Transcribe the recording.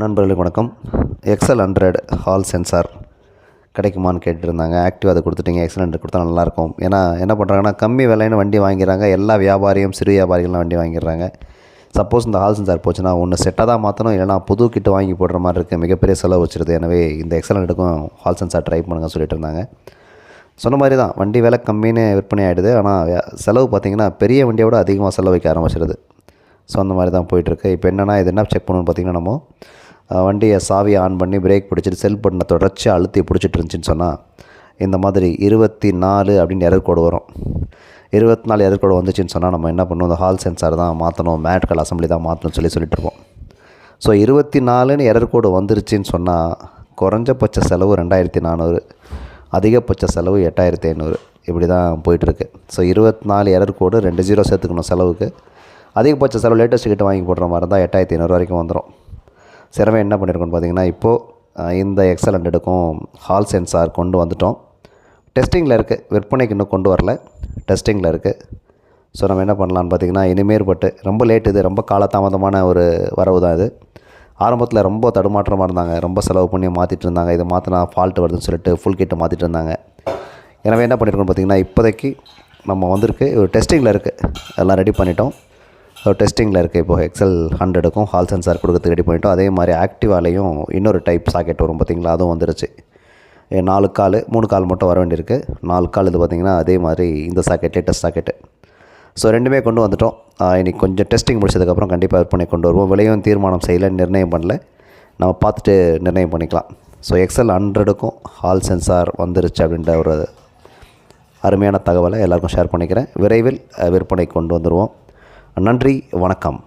நண்பர்களுக்கு வணக்கம். XL hundred hall sensor கிடைக்குமான்னு கேட்டுருந்தாங்க. ஆக்டிவ் அதை கொடுத்துட்டீங்க. எக்ஸல் ஹண்ட்ரட் கொடுத்தா நல்லாயிருக்கும். ஏன்னா என்ன பண்ணுறாங்கன்னா கம்மி விலைன்னு வண்டி வாங்கிறாங்க எல்லா வியாபாரியும் சிறு வியாபாரிகள்லாம் வண்டி வாங்கிடுறாங்க. சப்போஸ் இந்த ஹால் சென்சார் போச்சுன்னா ஒன்று செட்டாக தான் மாற்றணும் இல்லைனா புது கிட்டு வாங்கி போடுற மாதிரி இருக்குது மிகப்பெரிய செலவு வச்சுருது. எனவே இந்த எக்ஸல் ஹண்ட்ரடுக்கும் ஹால் சென்சார் ட்ரை பண்ணுங்க சொல்லிட்டு இருந்தாங்க. சொன்ன மாதிரி தான் வண்டி விலை கம்மின்னு விற்பனை ஆகிடுது ஆனால் செலவு பார்த்திங்கன்னா பெரிய வண்டியை விட அதிகமாக செலவு வைக்க ஆரம்பிச்சிடுது ஸோ அந்த மாதிரி தான் போயிட்டுருக்கு. இப்போ என்னென்னா இது என்ன செக் பண்ணணும்னு பார்த்திங்கன்னா நம்ம வண்டியை சாவியை ஆன் பண்ணி பிரேக் பிடிச்சிட்டு செல் பட்டனை தொடர்ச்சி அழுத்தி பிடிச்சிட்டு இருந்துச்சுன்னு சொன்னால் இந்த மாதிரி இருபத்தி நாலு அப்படின்னு எரர் கோடு வரும். இருபத்தி நாலு எரர் கோடு வந்துச்சுன்னு சொன்னால் நம்ம என்ன பண்ணுவோம்? இந்த ஹால் சென்சார் தான் மாற்றணும் மேட் கல் அசம்பிளி தான் மாற்றணும்னு சொல்லி சொல்லிட்டு இருப்போம். ஸோ இருபத்தி நாலுன்னு எரர் கோடு வந்துருச்சுன்னு சொன்னால் குறைஞ்சபட்ச செலவு ரெண்டாயிரத்தி நானூறு அதிகபட்ச செலவு எட்டாயிரத்தி ஐநூறு இப்படி தான் போயிட்டுருக்கு. ஸோ இருபத்தி நாலு எரர் கோடு ரெண்டு ஜீரோ சேர்த்துக்கணும் செலவுக்கு. அதிகபட்ச செலவு லேட்டஸ்ட் கிட்ட வாங்கி போடுற மாதிரி இருந்தால் எட்டாயிரத்தி ஐநூறு வரைக்கும் வந்துடும் சிறவை என்ன பண்ணியிருக்கோன்னு பார்த்தீங்கன்னா இப்போது இந்த எக்ஸல் ஹண்ட்ரடுக்கும் ஹால் சென்சார் கொண்டு வந்துட்டோம். டெஸ்டிங்கில் இருக்குது விற்பனைக்கு இன்னும் கொண்டு வரல. டெஸ்டிங்கில் இருக்குது ஸோ நம்ம என்ன பண்ணலான்னு பார்த்தீங்கன்னா இனிமேற்பட்டு ரொம்ப லேட் இது ரொம்ப காலதாமதமான ஒரு வரவு தான் இது. ஆரம்பத்தில் ரொம்ப தடுமாற்றமாக இருந்தாங்க. ரொம்ப செலவு பண்ணி மாற்றிட்டு இருந்தாங்க. இது மாற்றினா ஃபால்ட் வருதுன்னு சொல்லிட்டு ஃபுல் கிட்ட மாற்றிட்டு இருந்தாங்க. எனவே என்ன பண்ணியிருக்கோம் பார்த்தீங்கன்னா இப்போதைக்கு நம்ம வந்திருக்கு ஒரு டெஸ்டிங்கில் இருக்குது எல்லாம் ரெடி பண்ணிட்டோம். டெஸ்டிங்கில் இருக்குது இப்போ எக்ஸல் ஹண்ட்ரடுக்கும் ஹால் சென்சார் கொடுக்கறதுக்கு ரெடி பண்ணிட்டோம். அதே மாதிரி ஆக்டிவாலேயும் இன்னொரு டைப் சாக்கெட் வரும் பார்த்தீங்களா அதுவும் வந்துருச்சு. நாலு கால் மூணு கால் மட்டும் வர வேண்டியிருக்கு. நாலு கால் இது பார்த்திங்கன்னா அதே மாதிரி இந்த சாக்கெட் லேட்டஸ்ட் சாக்கெட்டு ஸோ ரெண்டுமே கொண்டு வந்துட்டோம். இன்றைக்கி கொஞ்சம் டெஸ்டிங் முடிச்சதுக்கப்புறம் கண்டிப்பாக விற்பனை கொண்டு வருவோம். விலையும் தீர்மானம் செய்யலை நிர்ணயம் பண்ணல. நம்ம பார்த்துட்டு நிர்ணயம் பண்ணிக்கலாம். ஸோ எக்ஸல் ஹண்ட்ரடுக்கும் ஹால் சென்சார் வந்துருச்சு அப்படின்ற ஒரு அருமையான தகவலை எல்லாருக்கும் ஷேர் பண்ணிக்கிறேன். விரைவில் விற்பனை கொண்டு வந்துடுவோம் நன்றி வணக்கம்.